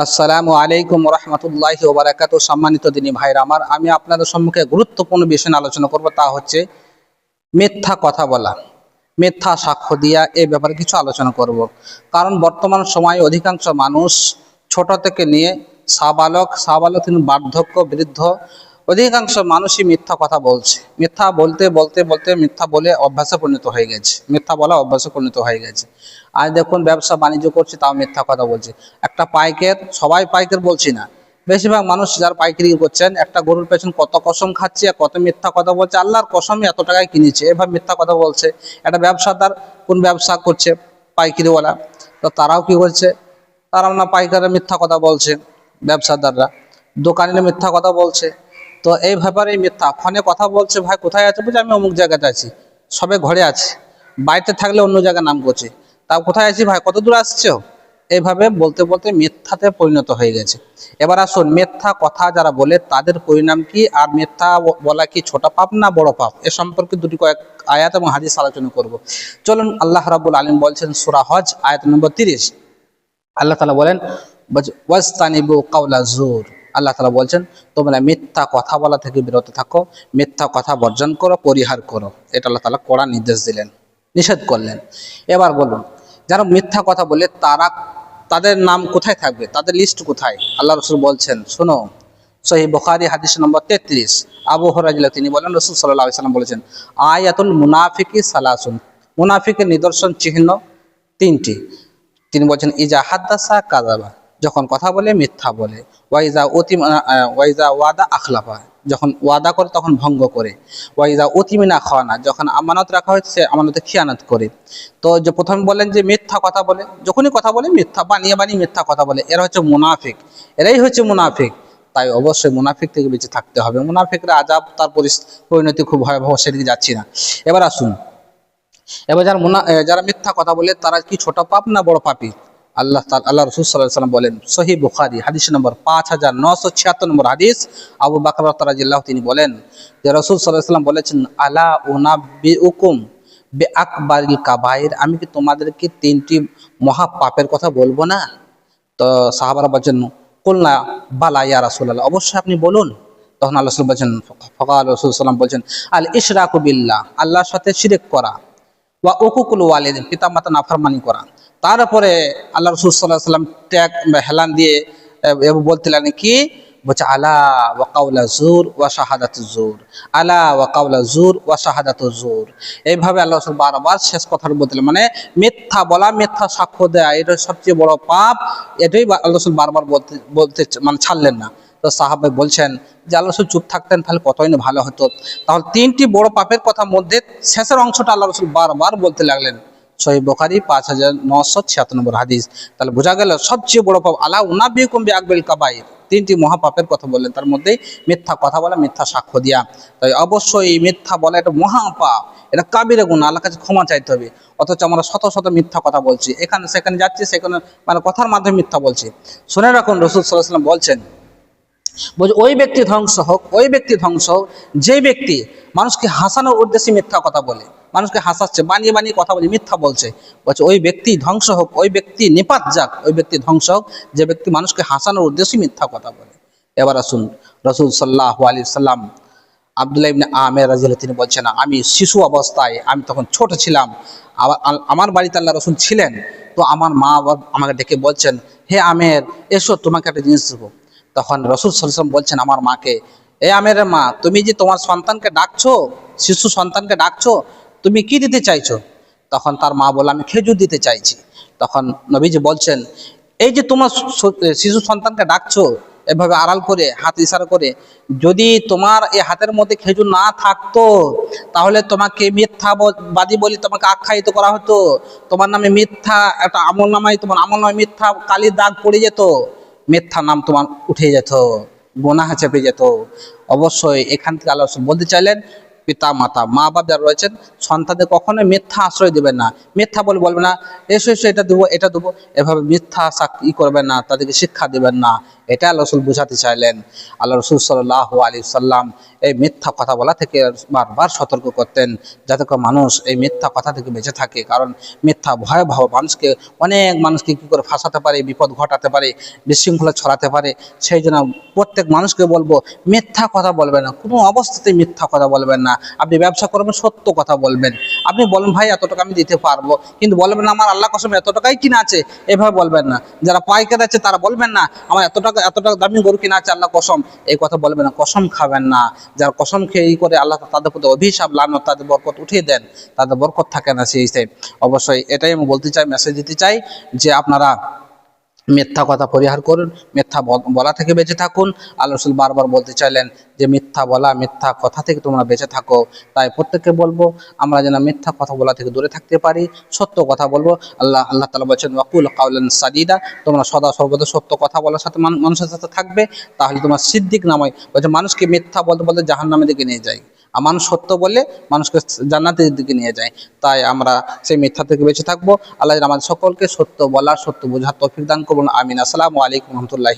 আসসালামু আলাইকুম রহমতুল্লাহ ওবরাকাত সম্মানিত দিনী ভাইরা আমার, আমি আপনাদের সম্মুখে গুরুত্বপূর্ণ বিষয় আলোচনা করব, তা হচ্ছে মিথ্যা কথা বলা, মিথ্যা সাক্ষ্য দিয়া এ ব্যাপারে কিছু আলোচনা করব। কারণ বর্তমান সময়ে অধিকাংশ মানুষ ছোট থেকে নিয়ে সাবালক সাবালক তিনি বার্ধক্য, বৃদ্ধ অধিকাংশ মানুষই মিথ্যা কথা বলছে। মিথ্যা বলতে বলতে বলতে মিথ্যা বলে অভ্যাসে পরিণত হয়ে গেছে। মিথ্যা বলা অভ্যাসে পরিণত হয়ে গেছে। আজ দেখুন, ব্যবসা বাণিজ্য করছে, তাও মিথ্যা কথা বলছে। একটা পাইকের, সবাই পাইকের বলছি না। বেশিরভাগ মানুষ যারা পাইকারি করছেন, একটা গরুর পেছন কত কসম খাচ্ছে কত মিথ্যা কথা বলছে, আল্লাহর কসমই এত টাকায় কিনেছে, এভাবে মিথ্যা কথা বলছে। একটা ব্যবসাদার কোন ব্যবসা করছে, পাইকারিওয়ালা, তো তারাও কি করছে? তারা না পাইকারের মিথ্যা কথা বলছে, ব্যবসাদাররা। দোকানিরা মিথ্যা কথা বলছে। তো এই ব্যাপারে মিথ্যা। ফোনে কথা বলছে, ভাই, কোথায় আছে? বলছে, আমি অমুক জায়গাতে আছি। সবে ঘরে আছি। বাড়িতে থাকলে অন্য জায়গায় নাম করছে। তা কোথায় আছি ভাই? কত দূর আসছো? এইভাবে বলতে বলতে মিথ্যাতে পরিণত হয়ে গেছে। এবার আসুন, মিথ্যা কথা যারা বলে, তাদের পরিণাম কি? আর মিথ্যা বলা কি ছোট পাপ না বড় পাপ? এ সম্পর্কে দুটি কয়েক আয়াত এবং হাদিস আলোচনা করব। চলুন, আল্লাহ রাবুল আলিম বলছেন সুরা হজ, আয়াত নম্বর তিরিশ। আল্লাহ তালা বলেন ওয়াস্তানিবু কাউলা জুর আল্লাহ তালা বলছেন, তোমরা মিথ্যা কথা বলা থেকে বিরত থাকো, মিথ্যা কথা বর্জন করো, পরিহার করো। এটা আল্লাহ তালা কড়া নির্দেশ দিলেন, নিষেধ করলেন। এবার বলুন, যারা মিথ্যা কথা বলে তারা, তাদের নাম কোথায় থাকবে? তাদের লিস্ট কোথায়? আল্লাহ রসুল বলছেন, শোনো সহি বখারি হাদিস নম্বর তেত্রিশ, আবু হরাজিল্লা তিনি বলেন, রসুল সাল্লাহ সাল্লাম বলেছেন আয়াতুল মুনাফিকি সালাসুন, মুনাফিকের নিদর্শন চিহ্ন তিনটি। তিনি বলছেন, ইজা হাদ্দাসা কাজাবা যখন কথা বলে, মিথ্যা বলে। ওয়াইজা অতি ওয়াইজা ওয়াদা আখলাফা। যখন ওয়াদা করে, তখন ভঙ্গ করে। ওয়াইজা অতিমিনা খাওয়ানা। যখন আমানত রাখা হয়েছে আমানতে খিয়ানত করে। তো যে প্রথমে বলেন যে মিথ্যা কথা বলে, যখনই কথা বলে, মিথ্যা বানিয়ে বানিয়ে মিথ্যা কথা বলে। এরা হচ্ছে মুনাফিক। এরাই হচ্ছে মুনাফিক। তাই অবশ্যই মুনাফিক থেকে বেঁচে থাকতে হবে। মুনাফিকরা আজাব তার পরিণতি খুব ভয়াবহ, সেদিকে যাচ্ছি না। এবার আসুন। এবার যারা মুনা যারা মিথ্যা কথা বলে, তারা কি ছোট পাপ না বড় পাপি? আল্লাহ আল্লাহ রসুল সাল্লাহ সাল্লাম বলেন সহি বুখারি হাদিস নম্বর পাঁচ হাজার নশো ছিয়াত্তর নম্বর হাদিস আবু বাকর তারাজিল্লাহ তিনি বলেন, যে রসুল সাল্লাহ সাল্লাম বলেছেন, আলা উনা বি উকুম বে আকবারিল কাবাইর আমি কি তোমাদেরকে তিনটি মহা পাপের কথা বলব না? তো সাহাবারা বলছেন, কুলনা বালা ইয়া রাসূলুল্লাহ অবশ্যই আপনি বলুন। তখন আল্লাহ রসুল বলছেন, ফকাল রসুল সাল্লাম বলছেন, আল ইশরাকু বিল্লাহ আল্লাহর সাথে শিরিক করা। উকুকুল ওয়ালিদ পিতা মাতা নাফরমানি করা। তারপরে আল্লাহ রসুল সাল্লাহ সাল্লাম ট্যাগ হেলান দিয়ে বলতে লাগলেন কি? বলছে, আলা ওয়া কাউলা জুর ওয়া শাহাদাত জুর আলা ওয়া কাউলা জুর ওয়া শাহাদাত জুর এইভাবে আল্লাহ রসুল বারবার শেষ কথাটা বলতেলেন মানে মিথ্যা বলা, মিথ্যা সাক্ষ্য দেয়া এটা সবচেয়ে বড় পাপ। এটাই আল্লাহ রসুল বারবার বলতে বলতে মানে ছাড়লেন না। তো সাহাবে বলছেন যে, আল্লাহ রসুল চুপ থাকতেন, তাহলে কতই না ভালো হতো? তাহলে তিনটি বড় পাপের কথা মধ্যে শেষের অংশটা আল্লাহ রসুল বারবার বলতে লাগলেন। সহি বোখারি, পাঁচ হাজার নশো ছিয়াত্তর নম্বর হাদিস। তাহলে বোঝা গেল, সবচেয়ে বড় পাপ আলা উনাবি কুম্বি আকবেল কাবাইর। তিনটি মহাপাপের কথা বললেন, তার মধ্যে মিথ্যা কথা বলা, মিথ্যা সাক্ষ্য দিয়া। তাই অবশ্যই মিথ্যা বলা এটা মহাপাপ। এটা কাবিরে গুণ আল্লাহ কাছে ক্ষমা চাইতে হবে। অথচ আমরা শত শত মিথ্যা কথা বলছি। এখানে, সেখানে যাচ্ছি, সেখানে মানে কথার মাধ্যমে মিথ্যা বলছি। শুনে রাখুন, রসুল সাল্লাহ সাল্লাম বলছেন বলছে, ওই ব্যক্তি ধ্বংস হোক, ওই ব্যক্তি ধ্বংস হোক, যে ব্যক্তি মানুষকে হাসানোর উদ্দেশ্যে মিথ্যা কথা বলে, মানুষকে হাসাচ্ছে, বানিয়ে বানিয়ে কথা বলে, মিথ্যা বলছে বলছে, ওই ব্যক্তি ধ্বংস হোক, ওই ব্যক্তি নিপাত যাক, ওই ব্যক্তি ধ্বংস হোক, যে ব্যক্তি মানুষকে হাসানোর উদ্দেশ্যে মিথ্যা কথা বলে। এবার আসুন, রসুল সাল্লাহ আলী সাল্লাম আবদুল্লাহ ইবনে আমের রাজিয়াল তিনি বলছেন, আমি শিশু অবস্থায়, আমি তখন ছোট ছিলাম, আবার আমার বাড়িতে আল্লাহ রসুল ছিলেন, তো আমার মা আমাকে ডেকে বলছেন, হে আমের, এসো, তোমাকে একটা জিনিস দেবো তখন রসুল সাল্লাম বলছেন, আমার মাকে, এ আমের মা, তুমি যে তোমার সন্তানকে ডাকছো, শিশু সন্তানকে ডাকছো, তুমি কি দিতে চাইছো? তখন তার মা বলে আমি খেজুর দিতে চাইছি। তখন নবীজি বলছেন, এই যে তোমার শিশু সন্তানকে ডাকছো, এভাবে আড়াল করে, হাত ইশারা করে, যদি তোমার এই হাতের মধ্যে খেজুর না থাকতো, তাহলে তোমাকে মিথ্যা বাদী বলি তোমাকে আখ্যায়িত করা হতো। তোমার নামে মিথ্যা, একটা আমল নামাই তোমার আমল নামে মিথ্যা কালির দাগ পড়ে যেত। মিথ্যা নাম তোমার উঠে যেত গোনা চেপে যেত। অবশ্যই এখান থেকে আল্লাহ বলতে চাইলেন পিতা মাতা মা বাপ যারা রয়েছেন, সন্তানদের কখনোই মিথ্যা আশ্রয় দেবেন না। মিথ্যা বলে বলবে না, এসো এসো, এটা দেবো এটা দেবো। এভাবে মিথ্যা ই করবেন না, তাদেরকে শিক্ষা দেবেন না। এটা আল্লাহ রসুল বুঝাতে চাইলেন। আল্লাহ রসুল সাল্লাহ আলী সাল্লাম এই মিথ্যা কথা বলা থেকে বারবার সতর্ক করতেন, যাতে করে মানুষ এই মিথ্যা কথা থেকে বেঁচে থাকে। কারণ মিথ্যা ভয়াবহ মানুষকে, অনেক মানুষকে কী করে ফাঁসাতে পারে, বিপদ ঘটাতে পারে, বিশৃঙ্খলা ছড়াতে পারে। সেই জন্য প্রত্যেক মানুষকে বলব, মিথ্যা কথা বলবেন না, কোনো অবস্থাতেই মিথ্যা কথা বলবেন না। আপনি ব্যবসা করবেন, সত্য কথা বলবেন। আপনি বলেন, ভাই এত টাকা আমি দিতে পারব। কিন্তু বলবেন আমার আল্লাহ কসম এত টাকাই কিনা আছে? এভাবে বলবেন না। যারা পাইকার আছে, তারা বলবেন না, আমার এত টাকা এত টাকা দামি গরু কিনা আছে আল্লাহ কসম। এই কথা বলবেন না, কসম খাবেন না। যারা কসম খেয়ে ই করে আল্লাহ তাদের প্রতি অভিশাপ লানো তাদের বরকত উঠিয়ে দেন, তাদের বরকত থাকে না সেই অবশ্যই এটাই আমি বলতে চাই মেসেজ দিতে চাই যে আপনারা মিথ্যা কথা পরিহার করুন, মিথ্যা বলা থেকে বেঁচে থাকুন। আল্লাহ রসুল বারবার বলতে চাইলেন যে, মিথ্যা বলা, মিথ্যা কথা থেকে তোমরা বেঁচে থাকো। তাই প্রত্যেককে বলব, আমরা যেন মিথ্যা কথা বলা থেকে দূরে থাকতে পারি, সত্য কথা বলব। আল্লাহ আল্লাহ তালা বলছেন, ওয়াকুল কাউলেন সাদিদা তোমরা সদা সর্বদা সত্য কথা বলার সাথে মানুষের সাথে থাকবে। তাহলে তোমার সিদ্দিক নাময় বলছে, মানুষকে মিথ্যা বলতে বলতে জাহান নামের দিকে নিয়ে যায়। মানুষ সত্য বলে মানুষকে জান্নাতের দিকে নিয়ে যায়। তাই আমরা সেই মিথ্যা থেকে বেঁচে থাকব। আল্লাহ আমাদের সকলকে সত্য বলার, সত্য বোঝার তফিক দান করুন। আমিন। আসসালামু আলাইকুম রহমতুল্লাহ।